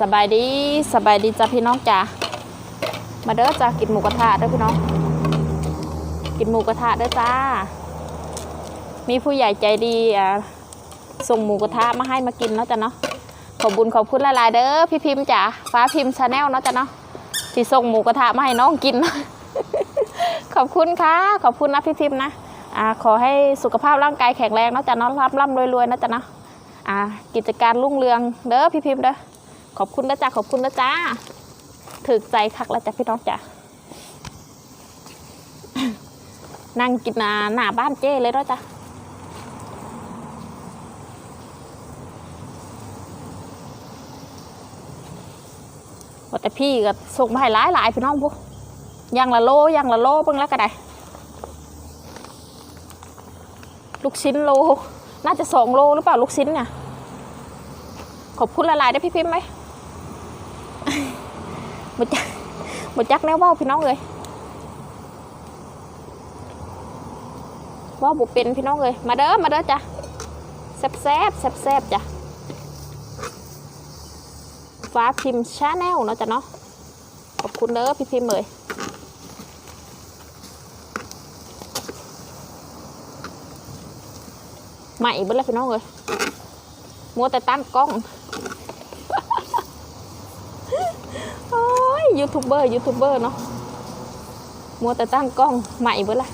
สบายดีสบายดีจ้ะพี่น้องจ้ะมาเด้อจ้ะกินหมูกระทะเด้อพี่น้อง กินหมูกระทะเด้อจ้า มีผู้ใหญ่ใจดีอะส่งหมูกระทะมาให้มากินเนาะจ้ะเนาะขอบบุญขอบคุณหลายๆเด้อพี่พิมพ์จ้ะฟ้าพิมพ์ชาแนลเนาะจ้ะเนาะที่ส่งหมูกระทะมาให้น้องกิน ขอบคุณค่ะ ขอบคุณนะพี่พิมพ์นะอ่าขอให้สุขภาพร่างกายแข็งแรงเนาะจ้ะเนาะร่ำร่ำรวยรวยๆนะจ้ะเนาะอ่ากิจการรุ่งเรืองเด้อพี่พิมพ์เด้อ ขอบคุณนะจ้ะขอบคุณนะจ้าถึกใจคักแล้วจ้ะพี่น้องจ้ะนั่งกินนาหน้าบ้านเจ้เลยเนาะจ้ะว่าแต่พี่ก็ส่งมาให้หลายหลายๆพี่น้องพวกยังละโลยังละโลเบิ่งแล้วก็ได้ลูกชิ้นโล น่าจะสองโลหรือเปล่าลูกชิ้นเนี่ย ขอบคุณหลายได้พี่พิมพ์ไหม บจักบจักแนวว่าพี่น้องเลยว่าบุเป็นพี่น้องเลยมาเด้อมาเด้อจ้ะแซ่บแซ่บแซ่บแซ่บจ้ะฟ้าพิมพ์ชาแนลเนาะจ้ะเนาะขอบคุณเด้อพี่พิมพ์เลยใหม่เบิ้ลแล้วพี่น้องเลยมัวแต่ตั้งกล้อง โอ้ ยูทูบเบอร์ยูทูบเบอร์เนาะมัวแต่ตั้งกล้องใหม่เบิ้ลละ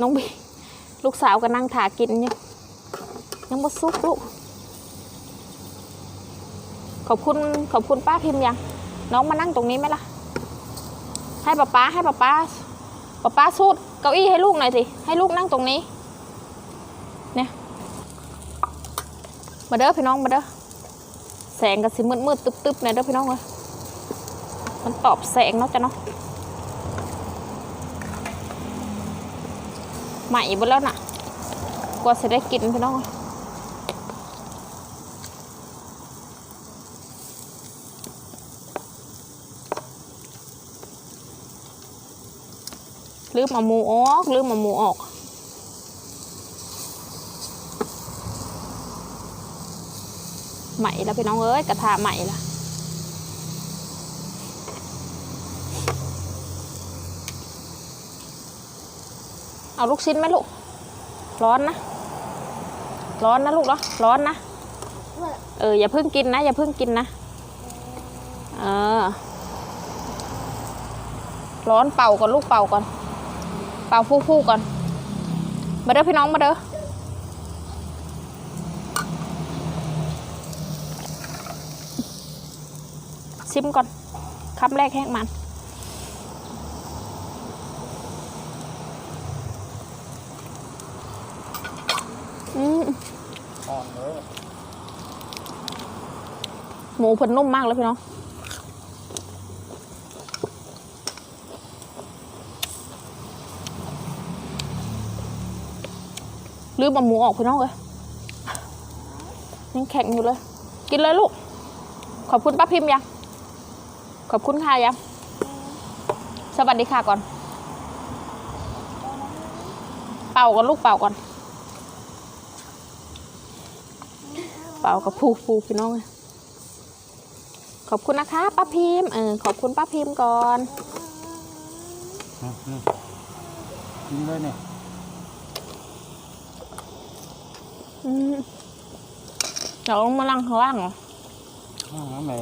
น้องบีลูกสาวก็นั่งถากินอยู่ยังบ่ซุกลูกขอบคุณขอบคุณป้าพิมพ์ยังน้องมานั่งตรงนี้ไหมล่ะ ให้ป๊าป๊าให้ป๊าป๊าป๊าป๊าสูดเก้าอี้ให้ลูกหน่อยสิให้ลูกนั่งตรงนี้ เนี่ย มาเด้อพี่น้องมาเด้อ แสงก็สิมืดมืดๆตึ๊บๆเนี่เด้อพี่น้องเลยมันตอบแสงเนาะจ้ะเนาะใหม่หมดแล้วน่ะ กว่าจะได้กินพี่น้องเอ้ยลืมเอาหมูออกลืมเอาหมูออก ใหม่แล้วพี่น้องเอ้ยกระทะใหม่ละเอาลูกชิ้นไหมลูก ร้อนนะ ร้อนนะลูกเนาะร้อนนะ เอออย่าเพิ่งกินนะ อย่าเพิ่งกินนะ เออ ร้อนเป่าก่อนลูกเป่าก่อน เป่าฟู่ๆก่อน มาเด้อพี่น้องมาเด้อ ชิมก่อนคำแรกแห้งมันอืมหมูเพิ่นนุ่มมากเลยพี่น้องลืมเอาหมูออกพี่น้องเลยยังแข็งอยู่เลย กินเลยลูก ขอบคุณป้าพิมพ์ยัง ขอบคุณค่ะยังสวัสดีค่ะก่อน เป่าก่อนลูกเป่าก่อน เป่ากับพูพูพี่น้องเลยขอบคุณนะคะป้าพิมพ์เออขอบคุณป้าพิมพ์ก่อนอืมอืมกินเลยเนี่ยอืมเดี๋ยวลงมาลังข้างล่างเหรออ่าแหม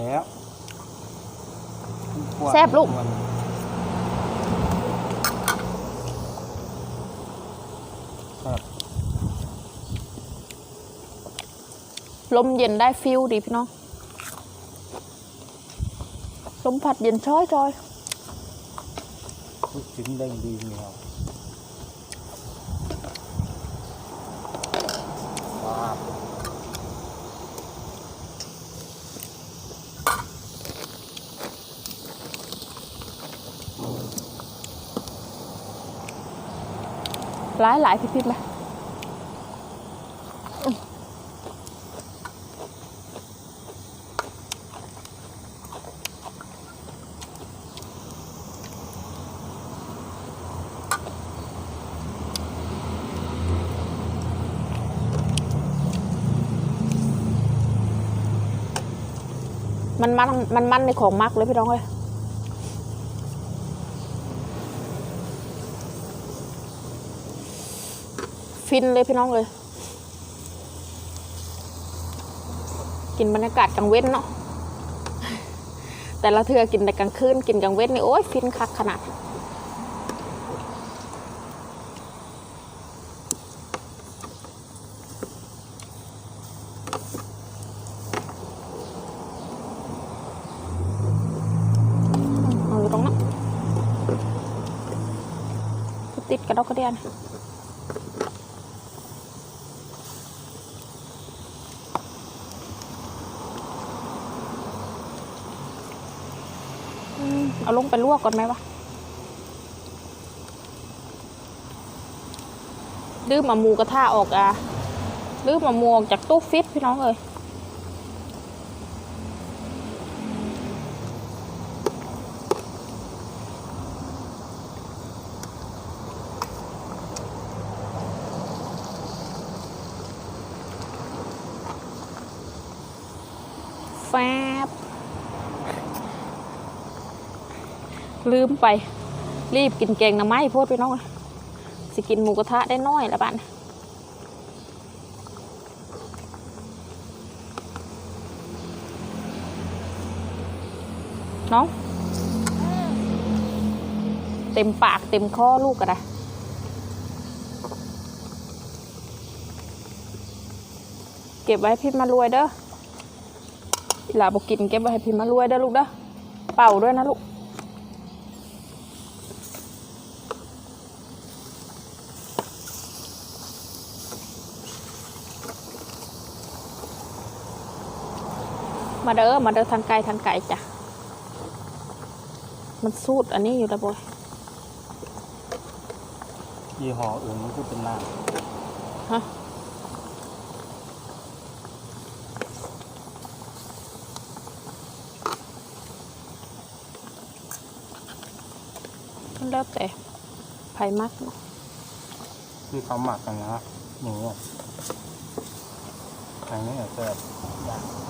แล้วแซ่บลูกแซ่บลมเย็นได้ฟิลดีพี่น้อง ลมพัดเย็นช้อยจอยลูกชิ้นเด้งดีเหนีย หลายหลายพี่พิมพ์ไปมันมันมันมันในของมักเลยพี่น้องเลย ฟินเลยพี่น้องเลย กินบรรยากาศกลางเว้นเนาะแต่ละเทือกินแต่กลางคืนกินกลางเว้นนี่โอ้ยฟินคักขนาดเอาอยู่ตรงนั้นติดกระดอกกระเดียนอืมเอาลง ไปลวกก่อนไหมวะลืมเอาหมูกระทะออกอะลืมเอาหมูออกจากตู้ฟิตพี่น้องเลย แฟบ ลืมไป รีบกินแกงหน่อไม้โพดไปน้องสิกินหมูกระทะได้น้อยละบ้านน้องเต็มปากเต็มคอลูกกันนะเก็บไว้พี่มารวยเด้อหลาบอกกินเก็บไว้ให้พี่มารวยเด้อลูกเด้อเป่าด้วยนะลูก มาเด้อมาเด้อทานไก่ทานไก่จ้ะ มันสูตรอันนี้อยู่แล้วบอยยี่ห้ออื่นมันก็เป็นน้ฮะมันแล้วแต่ไผ่มักเนาะำที่เขาหมักกันนะหมูอะทางนี้อาจจะยาก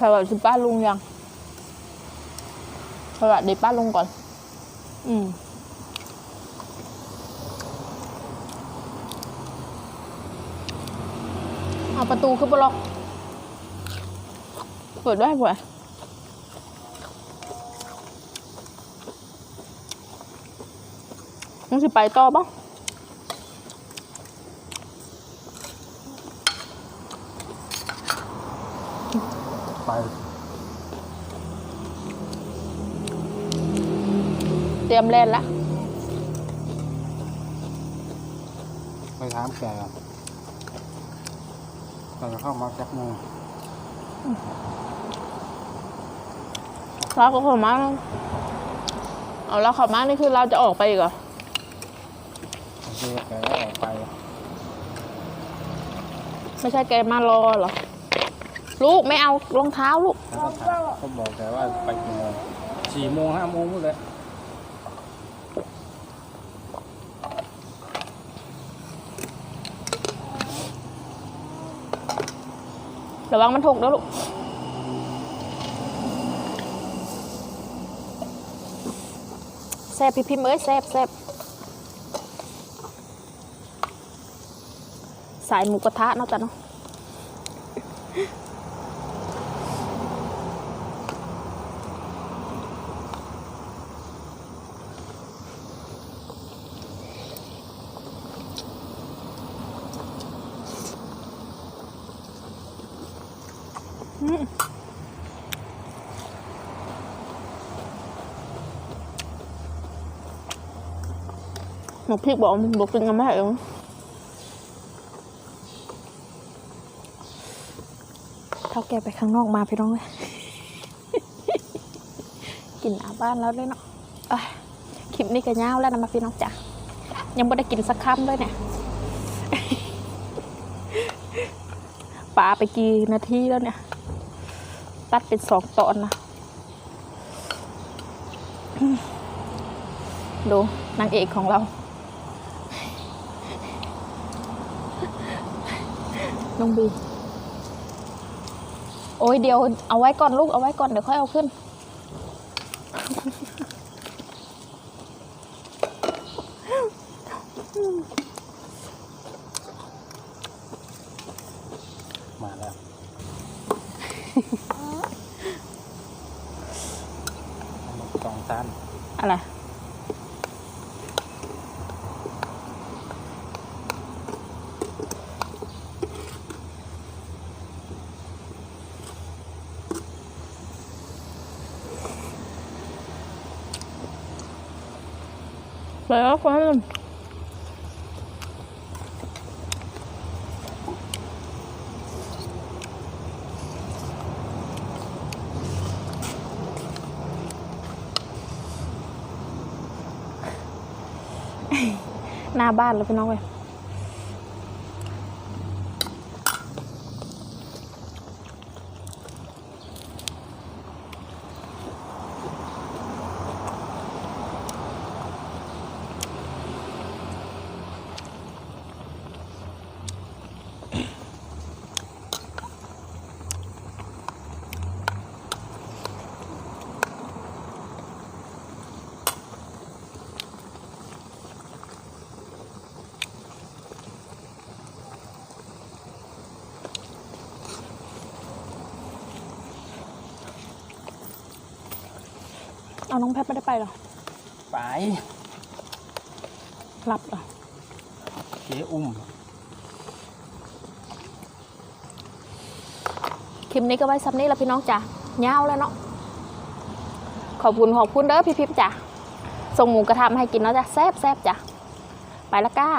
สวัสดีป้าลุงยังสวัสดีป้าลุงก่อน อืมเอาประตูขึ้นบล็อก เปิดได้ป่ะมึงสิไปต่อบ้าง เตรียมเล่นละไปถามแกอะเราจะเข้ามาจักโมงเราก็ขอมาเอาแล้วขอมานี่คือเราจะออกไปอีกเหรอเรียกแกก็ออกไป ไม่ใช่แกมารอเหรอ ลูกไม่เอารองเท้าลูกแล้วก็ถามก็บอกแกว่าไปกี่โมงสี่โมงห้าโมงหมดเลย ระวังมันถกแล้วลูกแซบพี่พิมพ์เอ้ยแซบแซบสายหมูกระทะเนาะจ้ะเนาะ หมูพริกบอกบอกกินกันไม่ได้เองเท่าแกไปข้างนอกมาพี่น้องเลยกินอาบ้านแล้วเลยเนาะเอ้ยคลิปนี้ก็ยาวแล้วนะมาพี่น้องจ้ะยังไม่ได้กินสักคำเลยเนี่ยปลาไปกี่นาทีแล้วเนี่ย ตัดเป็นสองตอนนะดูนางเอกของเรา น้องบี โอ้ยเดี๋ยวเอาไว้ก่อนลูกเอาไว้ก่อนเดี๋ยวค่อยเอาขึ้น มาแล้วสองสั้น อะไร แล้วฟันหน้าบ้านแล้วพี่น้องเว้ย เอาน้องแพทไม่ได้ไปหรอ ไปรับเหรอเจ๊อุ้มคลิปนี้ก็ไว้ซับนี้แล้วพี่น้องจ้ะยาวแล้วเนาะขอบคุณขอบคุณเด้อพี่พิมพ์จ้ะส่งหมูกระทะมาให้กินเนาะจ้ะแซ่บแซ่บจ้ะไปละก้า